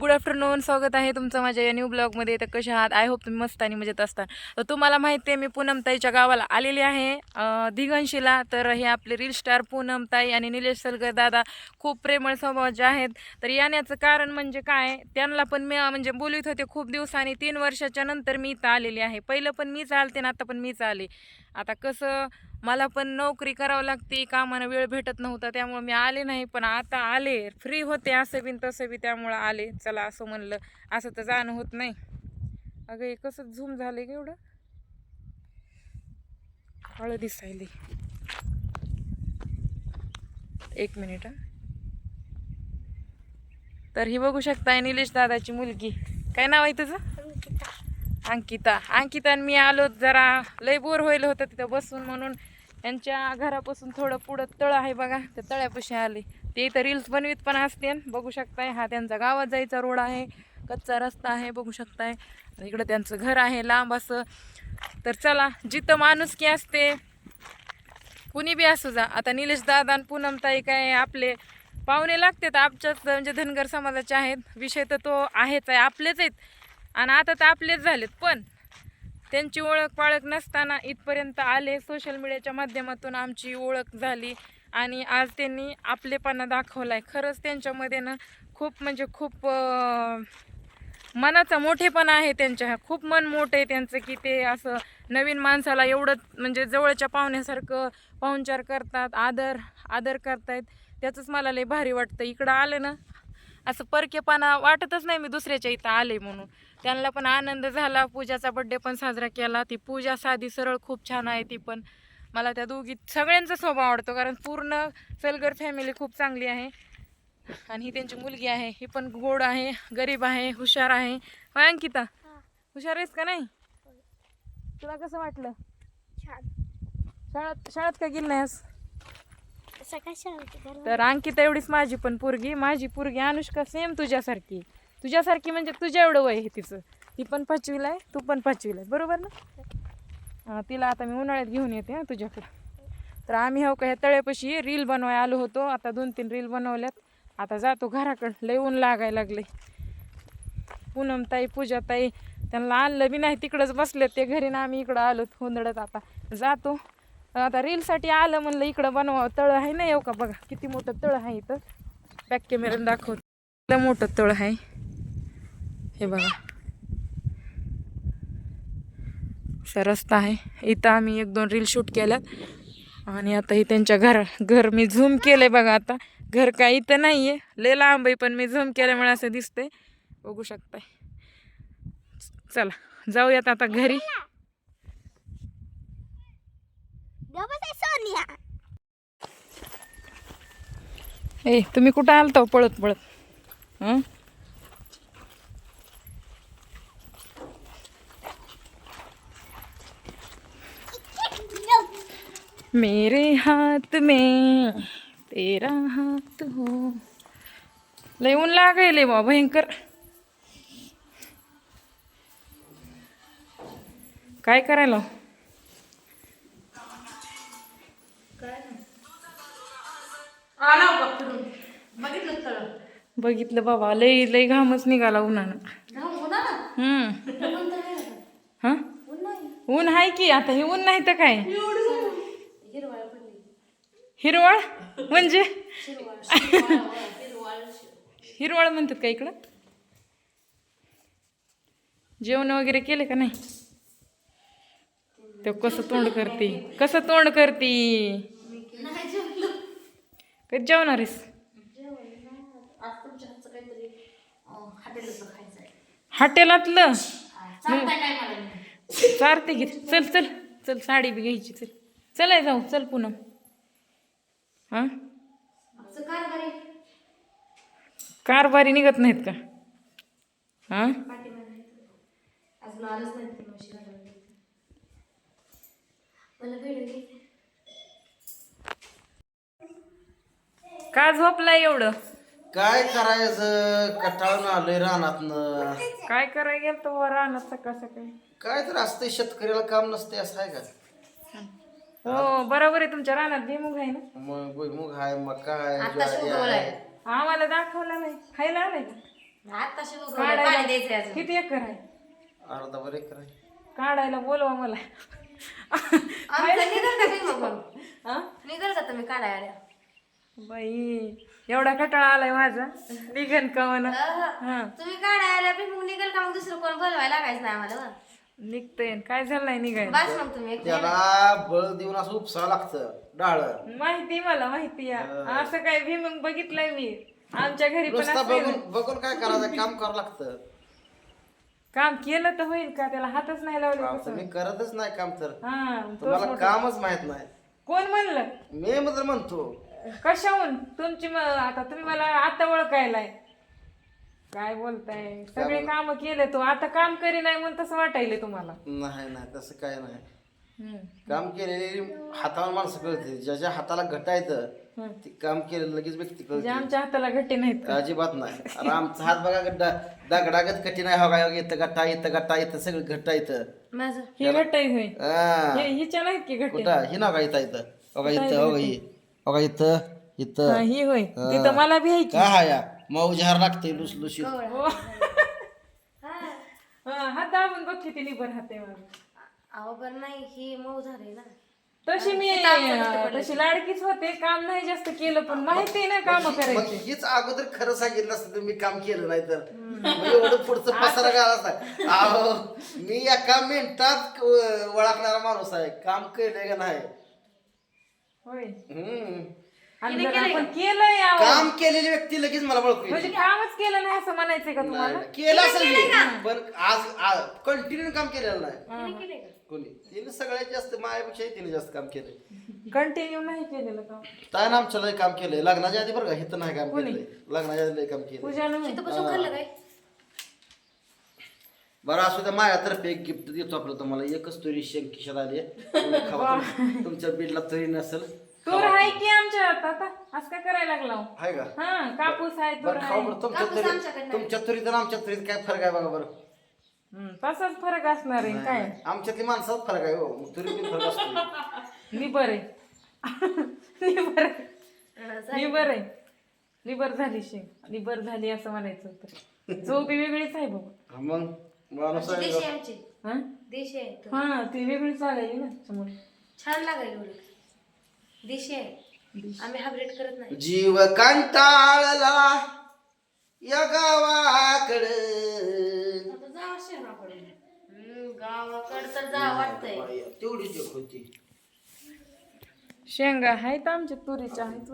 Good afternoon स्वागत आहे तुमचं माझ्या या न्यू ब्लॉगमध्ये तर कशा आहात? आय होप तुम्ही मस्त आणि मजेत असता. तर तुम्हाला माहिती आहे मी पूनमताईच्या गावाला आलेली आहे दिघंशीला दिगंशीला. तर हे आपले रील स्टार पूनमताई आणि निलेश सलगर दादा खूप प्रेमळ स्वभावाचे आहेत. तर येण्याचं कारण म्हणजे काय? त्यांना पण मी म्हणजे बोलत होते खूप दिवसांनी. तीन वर्षाच्या नंतर मी इथं आलेली आहे. पहिलं पण मीच आलते आणि आता पण मीच आले. आता कसं मला पण नोकरी करावं लागते कामानं वेळ भेटत नव्हता त्यामुळे मी आले नाही पण आता आले. फ्री होते असं बी न तसं बी त्यामुळं आले. चला असं म्हणलं. असं तर जाणं होत नाही. अगं हे कसं झूम झालं ग एवढं? काळं दिसायले एक मिनिट हं. तर ही बघू शकताय निलेश दादाची मुलगी. काय नाव आहे तुझं? अंकिता. अंकिता आणि मी आलो जरा. लय बोर व्हायला होतं तिथं बसून म्हणून. यांच्या घरापासून थोडं पुढं तळ आहे बघा. त्या तळ्यापाशी आले. ते इथं रील्स बनवीत पण असते. बघू शकताय हा त्यांचा गावात जायचा रोड आहे. कच्चा रस्ता आहे बघू शकताय. इकडं त्यांचं घर आहे लांब असं. तर चला जिथं माणुसकी असते कुणी बी असू जा. आता निलेश दादा आणि पूनमताई काय आपले पाहुणे लागतात आमच्याच म्हणजे धनगर समाजाचे आहेत. विषय तर तो आहेच आहे आपलेच आहेत. आणि आता तर आपलेच झालेत. पण त्यांची ओळख पाळख नसताना इथपर्यंत आले. सोशल मीडियाच्या माध्यमातून आमची ओळख झाली आणि आज त्यांनी आपलेपणा दाखवला आहे खरंच त्यांच्यामध्ये ना खूप म्हणजे खूप मनाचा मोठेपणा आहे त्यांच्या. खूप मन मोठं आहे त्यांचं की ते असं नवीन माणसाला एवढं म्हणजे जवळच्या पाहुण्यासारखं पाहुणचार करतात आदर आदर करतायत. त्याचंच मला लय भारी वाटतं. इकडं आलं ना असं परकेपणा वाटतच नाही मी दुसऱ्याच्या इथं आले म्हणून. त्यांना पण आनंद झाला पूजाचा बड्डे पण साजरा केला. ती पूजा साधी सरळ खूप छान आहे ती पण. मला त्या दोघी सगळ्यांचा स्वभाव आवडतो कारण पूर्ण सलगर फॅमिली खूप चांगली आहे. आणि ही त्यांची मुलगी आहे ही पण गोड आहे गरीब आहे हुशार आहे. होय अंकिता? हुशार आहेस का नाही? तुला कसं वाटलं? शाळेत शाळेत का गेली नाहीस? सकाळ शाळेत तर अंकिता एवढीच माझी पण पोरगी माझी पोरगी अनुष्का सेम तुझ्यासारखी तुझ्यासारखी म्हणजे तुझ्या एवढं वय आहे तिचं. ती पण पाचवीला आहे तू पण पाचवीला आहे. बरोबर ना? हा, तिला आता मी उन्हाळ्यात घेऊन येते हा तुझ्याकडं. तर आम्ही हो का ह्या तळ्यापाशी रील बनवाय आलो होतो. आता दोन तीन रील बनवल्यात. आता जातो घराकडं. लय ऊन लागायला लागले पूनमताई पूजाताई त्यांना आणलं बी नाही. तिकडंच बसलेत ते घरी ना आम्ही इकडं आलो होंदडत आता. जातो. आता रीलसाठी आलं म्हणलं इकडं बनवा तळ आहे ना येऊ का? बघा किती मोठं तळ आहे इथं. बॅक कॅमेऱ्यानं दाखवतो. मोठं तळ आहे. हे बघा. असा रस्ता आहे. इथं आम्ही एक दोन रील शूट केल्यात. आणि आता ही त्यांच्या घर घर मी झूम केलंय बघा आता. घर काय इथं नाही आहे लय लांब आहे पण मी झूम केल्यामुळे असं दिसतंय. बघू शकताय. चला जाऊयात आता घरी. सोनिया ए तुम्ही कुठं आलता हो? पळत पळत. हं? मेरे हात में तेरा हात हो। लय ऊन लागले बा भयंकर. काय करायला? बघितलं बाबा लय लय घामच निघाला उन्हानं. हम्म. हा? ऊन आहे की आता हे ऊन नाही तर काय? हिरवळ म्हणजे? हिरवळ म्हणतात का इकडं? जेवण वगैरे केले का नाही? ते कसं तोंड करते? कसं तोंड करते? कधी जेवणार आहेस? हॉटेलातलं? चारते घे चल चल चल साडी बी घ्यायची चल. चल आहे जाऊ चल पुन्हा. हां? कारभारी निघत नाहीत का? हां? का झोपलाय एवढं? काय करायचं? कटाळून आलोय रानातनं. काय करायला गेलं तो राहणार सकाळ सकाळी? काय तर असतंय शेतकऱ्याला काम नसते असं आहे का? हो बरोबर आहे तुमच्या रानात भुईमुग आहे ना? मग भुईमुग आहे मका आहे ज्वारी आहे. आम्हाला दाखवला नाही. खायला आलाय का? काढायला- पाणी द्यायचं अजून. किती एकर आहे? अर्धा बर एकर आहे. काढायला बोलवा मला. आमचं निघल का तुम्ही मग? हा? निघल का तुम्ही काढाय आल्या बाई एवढा कटाळा आलाय माझा. निघन का म्हणा. हा. तुम्ही काढाय आल्या बी मग निघल का मग दुसरं कोण बोलवायला लागायचं नाही आम्हाला बरं. निघतंय काय झालंय निघायला बस मग तुम्ही एक त्याला बळ देऊन असं उपसावं लागतं डाळ. माहिती मला माहिती आहे. असं काय भीमंग बघितलंय मी. आमच्या घरी पण नुसता असं बघून बघून काय करायचं? काम करावं लागतं. काम केलं तर होईल का? त्याला हातच नाही लावले काम तुम्ही करतच नाही काम तर. हा तुम्हाला. कामच माहीत नाही. कोण म्हणलं? मी म्हणजे म्हणतो. कशाहून? तुमची म- आता तुम्ही मला आता ओळखायलाय. काय बोलताय? सगळे काम केले तो. आता काम करी नाही म्हणून तसं वाटायले तुम्हाला. नाही नाही तसं काय नाही. हम्म. काम केलेली हातावर माणसं कळते. ज्याच्या हाताला घटा येतं हम्म. ते काम केलेलं लगेच व्यक्ती कळते. आमच्या हाताला घट्टे नाहीत का? अजिबात नाही. अरे आमचा हात बघा गड्डा दगडागत कठीण आहे. हो का येतं गट्टा येतं गट्टा येतं सगळं घट्टा येतं माझं. हे होय. हा. हे हिच्या नाहीत की घट्टे? कुठं? ही ना का येता येतं हो का इथं हो का ही. का इथं इथं. ही होय. तिथं मला बी आहे की. काय हा या. मौजार लागते लुसलुशीत हो. हा, हात दाबून बघ किती निबर हात. अहो बरं नाही ही मऊ झाली ना. तशी मी तशी लाडकीच होते काम नाही जास्त केलं पण माहिती आहे ना काम मग करायचे. हीच अगोदर खरं सांगितलं असतं तर मी काम केलं नाही तर. मग एवढं पुढचं पसारा घाला असता. अहो मी एका मिनिटात व- ओळखणारा माणूस आहे. काम केलंय का नाही? होय. हम्म. आणि जर आपण केलंय. यावं, काम केलेली व्यक्ती लगेच मला ओळखू म्हणजे कामच केलं नाही असं म्हणायचंय का तुम्हाला? केलं असेल मी, पण आज कंटिन्यू काम केलेलं नाही. कोणी? तिने सगळ्यात जास्त माझ्यापेक्षा तिने जास्त काम केलंय. कंटिन्यू नाही केलेलं काम काय ना आमच्या लय काम केलंय. लग्नाच्या आधी बरं का हिथं नाही काम केलंय. लग्नाच्या आधी लय काम केलंय. पूजा नाही तिथं बसून खाल्लं काय? बरं असू द्या माझ्यातर्फे एक गिफ्ट देतो आपलं तुम्हाला. एकच तुरी शेंग खिशात आली. तुमच्या बीडला तरी नसेल. तूर आहे की आमच्या आता असं काय करायला लागला हो? आहे का? हा कापूस आहे तूर बरं खाऊ आहे. बरं तुमच्या कापूस आमच्याकडे तुरी तुमच्या तुरीत आणि आमच्या तुरीत काय फरक आहे बघा बरं. हम्म, तसाच फरक असणार आहे काय? आमच्यातली माणसात फरक आहे हो. मग तुरीत फरक असतो. निबर आहे. निबर आहे. निबर आहे. निबर झाली शेंग. निबर झाली असं म्हणायचं होतं. बी वेगळीच आहे बाबा हा, मग? माणूस आहे देशी आहे आमची. हा? देशी आहे तो. हा ती वेगळीच आलेली ना समोर. छान लागेल उलट देशी आहे. आम्ही हायब्रिड करत नाही. जीव कंटाळला या गावाकड. हम्म, गावाकडं तर जा वाटतंय. होती. शेंगा आहेत आमच्या तुरीच्या आहेत.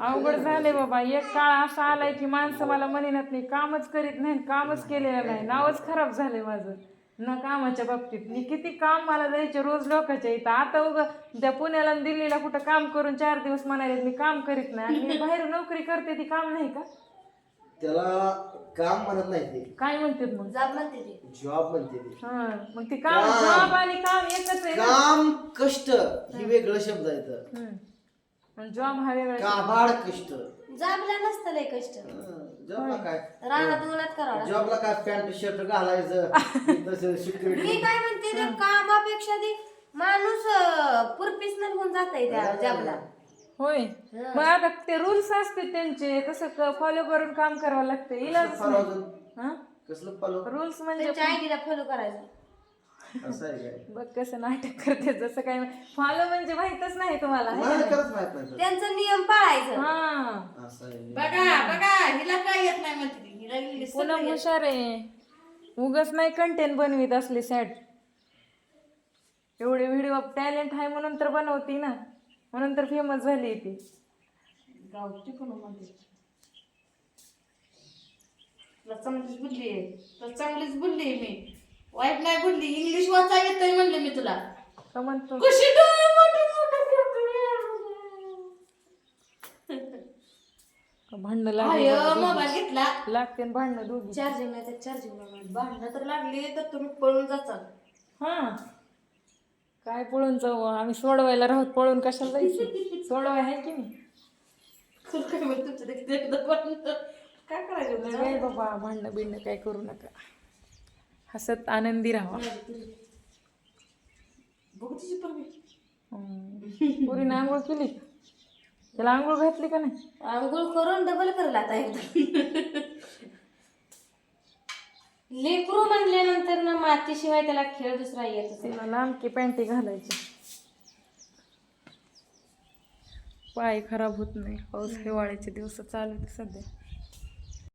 अवघड झाले बाबा. एक काळ असा आलाय की माणसं मला म्हणत नाही कामच करीत नाही कामच केलेलं नाही. नावच खराब झालंय माझं. न कामाच्या बाबतीत. मी किती काम मला द्यायचे रोज लोकांच्या इथं. आता उग त्या पुण्याला आणि दिल्लीला कुठं काम करून चार दिवस म्हणाले मी काम करीत नाही. आणि मी बाहेर नोकरी करते ती काम नाही का? त्याला काम म्हणत नाही ते. काय म्हणतात मग? जाब म्हणते ती. जॉब म्हणते ते. हा मग ते काम जॉब आणि काम एकच आहे ना? काम कष्ट ही वेगळं शब्द आहे हम्म. जॉब हा वेगळा काबाड कष्ट? जाबला नसतं लय कष्ट. जॉबला काय? रानात उन्हात करावं लागतं. जॉबला काय? पॅन्ट शर्ट घालायचं. तसं सिक्युरिटी मी काय म्हणते ते कामापेक्षा ते माणूस पुरपीस होऊन जात आहे त्या जॉबला होय. मग आता ते रूल्स असते त्यांचे तसं फॉलो करून काम करावं लागतं. इलाज हा? कसलं फॉलो रूल्स म्हणजे त्यांच्या आयडीला फॉलो करायचं. असं आहे काय? बघ कसं नाटक करते जसं काय फॉलो म्हणजे माहितच नाही तुम्हाला है मला ना? खरंच माहीत नाही तर. त्यांचा नियम पाळायचं. हा. असं आहे. बघा बघा हिला काय येत नाही म्हणते ती. हिला इंग्लिश हुशार आहे. उगच नाही कंटेंट बनवीत असले सॅट एवढे व्हिडिओ टॅलेंट आहे म्हणून तर बनवती ना. म्हणून तर फेमस झाली ती. गावठी कोण म्हणते. तुला चांगलीच बोलली आहे. तुला चांगलीच बोलली आहे मी. वाईट नाही बोलली इंग्लिश वाचा येतंय म्हणले मी तुला. का म्हणतो? कशी डोळे मोठे मोठे करते. का भांडणं आय, लागले मोबाईल घेतला. लागते न भांडणं दोघी. चार्जिंग नाही तर चार्जिंग भांडणं तर लागली तर तुम्ही पळून जाचाल हा. काय पळून जाऊ? आम्ही सोडवायला राहत पळून कशाला जायचं? सोडवाय आहे की नाही तुला काय माहीत तुमच्या देखील एकदा भांडणं. काय करायचं? नाही बाबा भांडणं बिंडणं काय करू नका. हसत आनंदी राहा पुरी आंघोळ केली? त्याला आंघोळ घातली का नाही? आंघोळ करून डबल करला आता एकदा. लेकरू म्हणल्यानंतर ना मातीशिवाय त्याला खेळ दुसरा येत असेल मला आमकी पॅन्टी घालायची. पाय खराब होत नाही. पाऊस हिवाळ्याचे दिवस चालू सध्या.